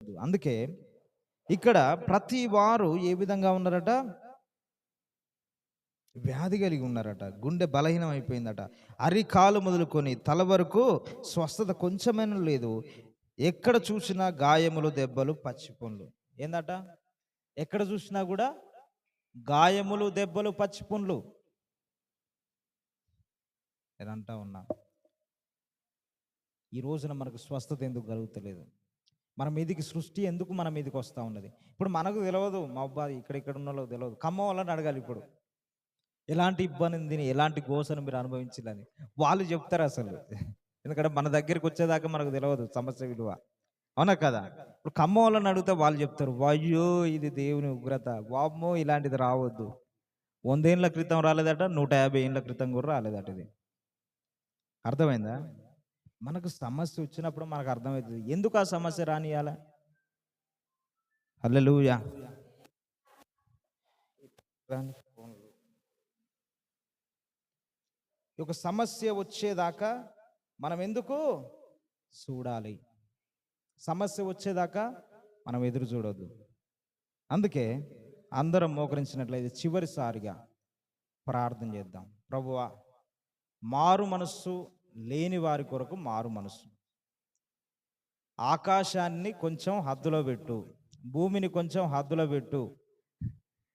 అందుకే ఇక్కడ ప్రతి వారు ఏ విధంగా ఉన్నారట? వ్యాధి కలిగి ఉన్నారట. గుండె బలహీనం అయిపోయిందట. అరికాలు మొదలుకొని తల వరకు స్వస్థత కొంచెమైనా లేదు. ఎక్కడ చూసినా గాయములు దెబ్బలు పచ్చిపుండ్లు ఏందట? ఎక్కడ చూసినా కూడా గాయములు దెబ్బలు పచ్చి పుండ్లు. నేను అంటా ఉన్నా ఈ రోజున మనకు స్వస్థత ఎందుకు కలుగుతలేదు? మన మీదికి సృష్టి ఎందుకు మన మీదకి వస్తూ ఉన్నది? ఇప్పుడు మనకు తెలియదు మా అబ్బాయి ఇక్కడ ఇక్కడ ఉన్న వాళ్ళకి తెలియదు ఖమ్మం వాళ్ళని అడగాలి ఇప్పుడు. ఎలాంటి ఇబ్బందిని ఎలాంటి గోసను మీరు అనుభవించాలని? వాళ్ళు చెప్తారు అసలు. ఎందుకంటే మన దగ్గరికి వచ్చేదాకా మనకు తెలియదు సమస్య విలువ. అవునా కదా? ఇప్పుడు ఖమ్మం వాళ్ళని అడిగితే వాళ్ళు చెప్తారు అయ్యో ఇది దేవుని ఉగ్రత. వామ్మో ఇలాంటిది రావద్దు. వందేళ్ళ క్రితం రాలేదట నూట యాభై ఏళ్ళ క్రితం కూడా రాలేదట ఇది. అర్థమైందా? మనకు సమస్య వచ్చినప్పుడు మనకు అర్థమవుతుంది. ఎందుకు ఆ సమస్య రానియాల హల్లెలూయా. ఈ ఒక సమస్య వచ్చేదాకా మనం ఎందుకు? చూడాలి. సమస్య వచ్చేదాకా మనం ఎదురు చూడొద్దు. అందుకే అందరం మోకరించినట్లయితే చివరిసారిగా ప్రార్థన చేద్దాం. ప్రభువా మారు మనస్సు లేని వారి కొరకు మారు మనసు. ఆకాశాన్ని కొంచెం హద్దులో పెట్టు. భూమిని కొంచెం హద్దులో పెట్టు.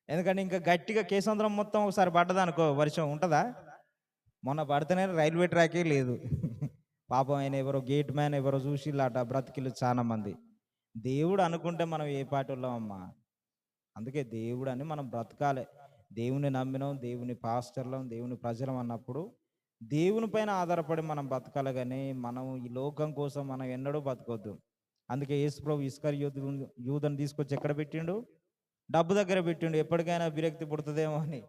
ఎందుకంటే ఇంకా గట్టిగా కేసంద్రం మొత్తం ఒకసారి పడ్డదనుకో వర్షం ఉంటుందా? మొన్న పడితేనే రైల్వే ట్రాకే లేదు. పాపం ఆయన ఎవరో గేట్ మ్యాన్ ఎవరో చూసిల్లాట బ్రతికిలు చాలా మంది. దేవుడు అనుకుంటే మనం ఏ పాటి అమ్మా అందుకే దేవుడు అని మనం బ్రతకాలి. దేవుని నమ్మినాం దేవుని పాస్టర్లం దేవుని ప్రజలం అన్నప్పుడు దేవుని పైన ఆధారపడి మనం బతకాలి కానీ మనం ఈ లోకం కోసం మనం ఎన్నడూ బతకొద్దు. అందుకే యేసుప్రభు ఇస్కర్ యూత్ యూదని తీసుకొచ్చి ఎక్కడ పెట్టిండు? డబ్బు దగ్గర పెట్టిండు. ఎప్పటికైనా విరక్తి పుడుతుందేమో అని.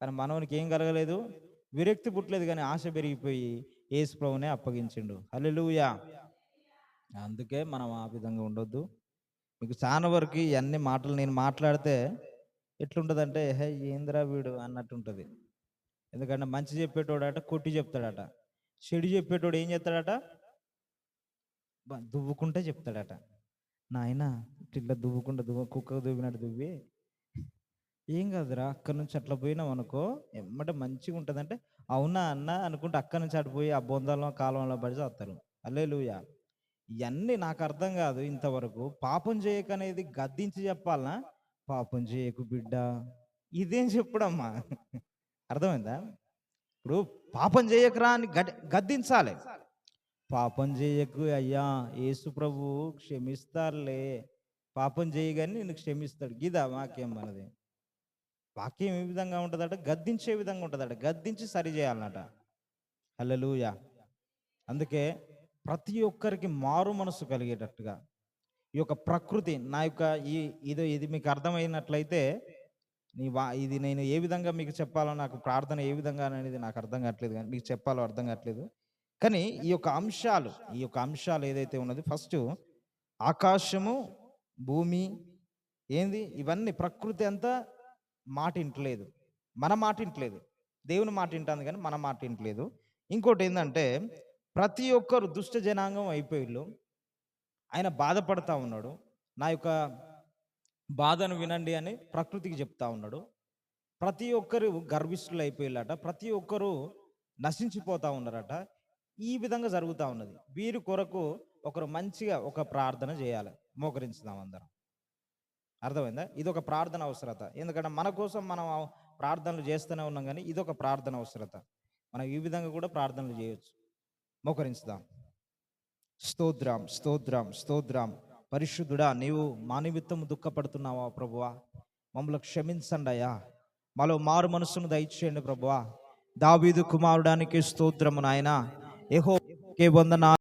కానీ మనవనికి ఏం కలగలేదు? విరక్తి పుట్టలేదు కానీ ఆశ పెరిగిపోయి యేసు ప్రభునే అప్పగించిండు. హల్లెలూయా. అందుకే మనం ఆ విధంగా ఉండొద్దు. మీకు చాలా వరకు ఇవన్నీ మాటలు నేను మాట్లాడితే ఎట్లుంటుందంటే హే ఏంద్రా వీడు అన్నట్టు ఉంటుంది ఎందుకంటే మంచి చెప్పేటోడట కొట్టి చెప్తాడట. చెడు చెప్పేటోడు ఏం చేస్తాడట? దువ్వుకుంటే చెప్తాడట. నాయన ఇట్లా దువ్వుకుంటే దువ్వ కుక్క దువ్వినట్టు దువ్వి. ఏం కాదురా అక్కడి నుంచి అట్లా పోయినాం అనుకో ఎమ్మటే మంచిగా ఉంటుందంటే అవునా అన్న అనుకుంటే అక్కడి నుంచి అటు పోయి ఆ బొందలో కాలంలో పడి చేస్తారు అల్లేలుయా ఇవన్నీ నాకు అర్థం కాదు ఇంతవరకు. పాపం చేయకనేది గద్దించి చెప్పాలనా? పాపం చేయకు బిడ్డ. ఇదేం చెప్పుడమ్మా? అర్థమైందా? ఇప్పుడు పాపం చేయకురా అని గద్దించాలి. పాపం చేయకు అయ్యా యేసు ప్రభు క్షమిస్తారులే. పాపం చేయగానే నేను క్షమిస్తాడు. గిదా వాక్యం మనది. వాక్యం ఏ విధంగా ఉంటుందట? గద్దించే విధంగా ఉంటుందట. గద్దించి సరి చేయాలన్నట. హల్లెలూయా. అందుకే ప్రతి ఒక్కరికి మారు మనసు కలిగేటట్టుగా. ఈ యొక్క ప్రకృతి నా యొక్క ఈ ఇది ఇది మీకు అర్థమైనట్లయితే నీ వా ఇది నేను ఏ విధంగా మీకు చెప్పాలో నాకు ప్రార్థన ఏ విధంగా అనేది నాకు అర్థం కావట్లేదు కానీ మీకు చెప్పాలో అర్థం కావట్లేదు. కానీ ఈ యొక్క అంశాలు ఈ యొక్క అంశాలు ఏదైతే ఉన్నది ఫస్ట్ ఆకాశము భూమి ఏంది? ఇవన్నీ ప్రకృతి అంతా మాట ఇంటలేదు. మన మాట ఇంటలేదు. దేవుని మాట వింటుంది కానీ మన మాట ఇంటలేదు. ఇంకోటి ఏంటంటే ప్రతి ఒక్కరు దుష్ట జనాంగం అయిపోయిళ్ళు. ఆయన బాధపడతా ఉన్నాడు. నా యొక్క బాధను వినండి అని ప్రకృతికి చెప్తా ఉన్నాడు. ప్రతి ఒక్కరు గర్విష్ఠులు అయిపోయిల్లట ప్రతి ఒక్కరు నశించిపోతా ఉన్నారట. ఈ విధంగా జరుగుతూ ఉన్నది. వీరి కొరకు ఒకరు మంచిగా ఒక ప్రార్థన చేయాలి. మోకరించుదాం అందరం. అర్థమైందా? ఇది ఒక ప్రార్థన అవసరత. ఎందుకంటే మన కోసం మనం ప్రార్థనలు చేస్తూనే ఉన్నాం కానీ ఇది ఒక ప్రార్థన అవసరత. మనం ఈ విధంగా కూడా ప్రార్థనలు చేయొచ్చు. మోకరించుదాం. స్తోత్రం స్తోత్రం స్తోత్రం. పరిశుద్ధుడా నీవు మా నిమిత్తం దుఃఖపడుతున్నావా ప్రభువా? మమ్మల్ని క్షమించండి అయ్యా మాలో మారు మనసును దయచేయండి ప్రభువా. దావీదు కుమారుడానికి స్తోత్రము నాయన. ఏహో వందనా